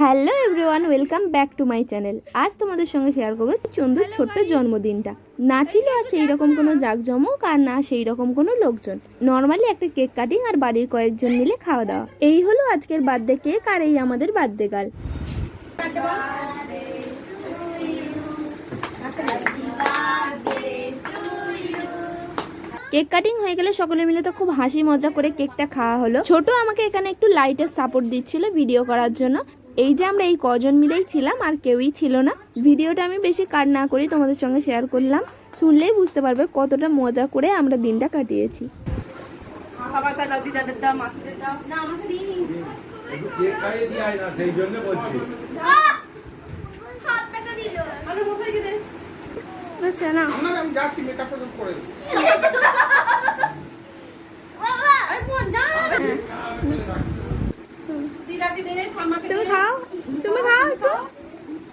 Hello everyone welcome back to my channel. আজ তোমাদের সঙ্গে শেয়ার করব চন্দুর ছোট্ট জন্মদিনটা। না ছিল আর সেই রকম কোনো জাঁকজমক আর না সেই রকম কোনো লোকজন। নর্মালি একটা কেক কাটিং আর বাড়ির কয়েকজন মিলে খাওয়া দাওয়া। এই হলো আজকের বার্থডে কেক আর এই আমাদের বার্থডে গাল কেক কাটিং হয়ে গেলে সকলে মিলে তো খুব হাসি মজা করে কেকটা খাওয়া হলো। ছোট আমাকে এখানে একটু লাইটের সাপোর্ট দিচ্ছিল ভিডিও করার জন্য। এই যে আমরা এই কজন মিলেই ছিলাম, আর কেউই ছিল না। ভিডিওটা আমি বেশি কাট না করি তোমাদের সঙ্গে শেয়ার করলাম। শুনলেই বুঝতে পারবে কতটা মজা করে আমরা দিনটা কাটিয়েছি। না আমাকে দিইনি একটু কেক খাইয়ে দিয়ে আয় না সেই জন্য বলছি আরে মশাইকে দে আচ্ছা না আপনার আমি যাচ্ছি মেকআপটা তো করে দিই। আরে বোন না দিদাকে দে ঠাম্মাকে দে তুমি খাও তুমি খাও একটু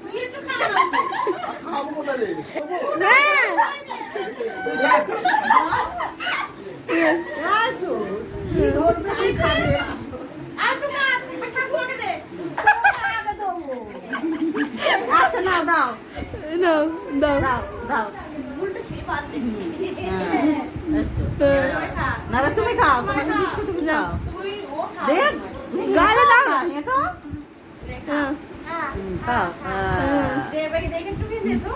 তুই একটু খা না খাব কোথায় রে? হ্যাঁ আর একটু খা ঠাকুমাকে দে আচ্ছা নাও দাও দাও দাও দাও দাও না তুমি খাও তোমাকে দিচ্ছি তুমি খাও দেখ গালে দাও না। এটা হ্যাঁ খাও হ্যাঁ। দেখে একটু কি দে তো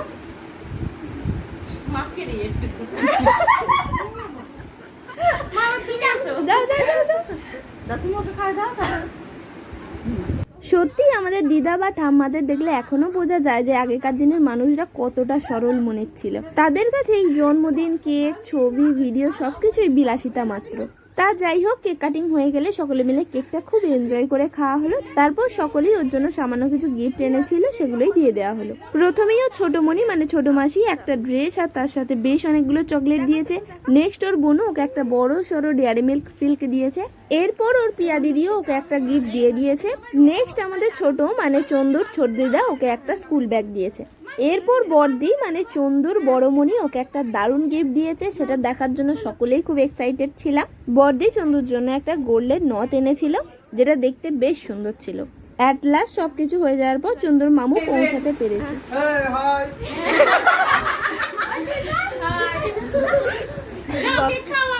সত্যি আমাদের দিদা বা ঠাম্মাদের দেখলে এখনও বোঝা যায় যে আগেকার দিনের মানুষরা কতটা সরল মনের ছিল। তাদের কাছে এই জন্মদিন, কেক, ছবি, ভিডিও সবকিছুই বিলাসিতা মাত্র। তা যাই হোক, কেক কাটিং হয়ে গেলে সকলে মিলে কেকটা খুব এনজয় করে খাওয়া হলো। তারপর সকলেই ওর জন্য সামান্য কিছু গিফট এনেছিল, সেগুলোই দিয়ে দেওয়া হলো। প্রথমেই ছোট মনি মানে ছোট মাসি একটা ড্রেস আর তার সাথে বেশ অনেকগুলো চকলেট দিয়েছে। নেক্সট ওর বোনও ওকে একটা বড় সড়ো ডেয়ারি মিল্ক সিল্ক দিয়েছে। এরপর ওর পিয়া দিদিও ওকে একটা গিফট দিয়ে দিয়েছে। নেক্সট আমাদের ছোট মানে চন্দুর ছোট দিদা ওকে একটা স্কুল ব্যাগ দিয়েছে। এরপর বড়দি মানে চন্দুর বড়মণি ওকে একটা দারুণ গিফট দিয়েছে সেটা দেখার জন্য সকলেই খুব এক্সাইটেড ছিলাম। বড়দি চন্দুর জন্য একটা গোল্ডের নথ এনেছিল যেটা দেখতে বেশ সুন্দর ছিল। অ্যাট লাস্ট সব কিছু হয়ে যাওয়ার পর চন্দুর মামু পৌঁছাতে পেরেছে।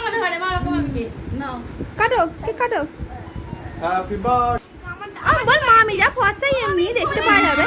কাটো ঘরে মা রকম আমি কেক নাও কাটো কে কাটো Happy birthday. আমি বল মামি যা ফসাই এমনি দেখতে পাওয়া যাবে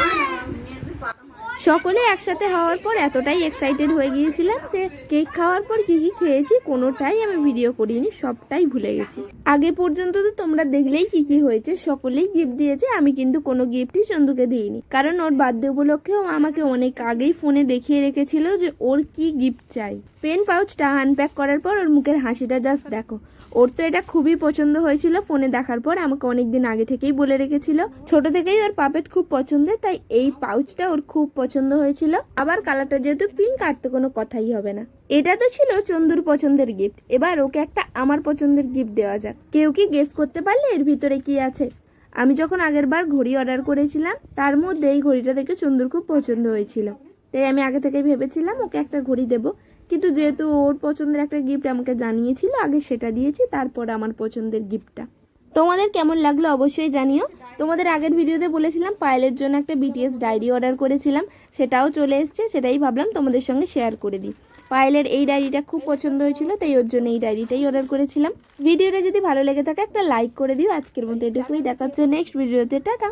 সকলে একসাথে হওয়ার পর এতটাই এক্সাইটেড হয়ে গিয়েছিলাম যে কেক খাওয়ার পর কী কী খেয়েছি, কোনোটাই আমি ভিডিও করিনি, সবটাই ভুলে গেছি। আগে পর্যন্ত তো তোমরা দেখলেই কী কী হয়েছে, সকলেই গিফট দিয়েছে, আমি কিন্তু কোনো গিফটই চন্দুকে দিইনি। কারণ ওর বার্থডে উপলক্ষে ও আমাকে অনেক আগেই ফোনে দেখিয়ে রেখেছিল যে ওর কি গিফট চাই। পেন পাউচটা আনপ্যাক করার পর ওর মুখের হাসিটা জাস্ট দেখো। ওর তো এটা খুবই পছন্দ হয়েছিল ফোনে দেখার পর আমাকে অনেকদিন আগে থেকেই বলে রেখেছিল। ছোট থেকেই ওর পাপেট খুব পছন্দের, তাই এই পাউচটা ওর খুব পছন্দ হয়েছিল। আবার কালারটা যেহেতু পিঙ্ক আর তো কোনো কথাই হবে না। এটা তো ছিল চন্দুর পছন্দের গিফট এবার ওকে একটা আমার পছন্দের গিফট দেওয়া যাক। কেউ কি গেস করতে পারলে এর ভিতরে কি আছে? আমি যখন আগের বার ঘড়ি অর্ডার করেছিলাম, তার মধ্যে এই ঘড়িটা দেখে চন্দুর খুব পছন্দ হয়েছিল। তাই আমি আগে থেকে ভেবেছিলাম ওকে একটা ঘড়ি দেব। কিন্তু যেহেতু ওর পছন্দের একটা গিফট আমাকে জানিয়েছিল, আগে সেটা দিয়েছি, তারপর আমার পছন্দের গিফটটা তোমাদের কেমন লাগল অবশ্যই জানিও। তোমাদের আগের ভিডিওতে বলেছিলাম পায়েলের জন্য একটা বিটিএস ডায়েরি অর্ডার করেছিলাম। সেটাও চলে এসছে, সেটাই ভাবলাম তোমাদের সঙ্গে শেয়ার করে দিই। পায়েলের এই ডায়েরিটা খুব পছন্দ হয়েছিল, তাই ওর জন্য এই ডায়েরিটাই অর্ডার করেছিলাম। ভিডিওটা যদি ভালো লেগে থাকে একটা লাইক করে দিও। আজকের মতো এটুকুই, দেখাচ্ছে নেক্সট ভিডিওতে, টাটা।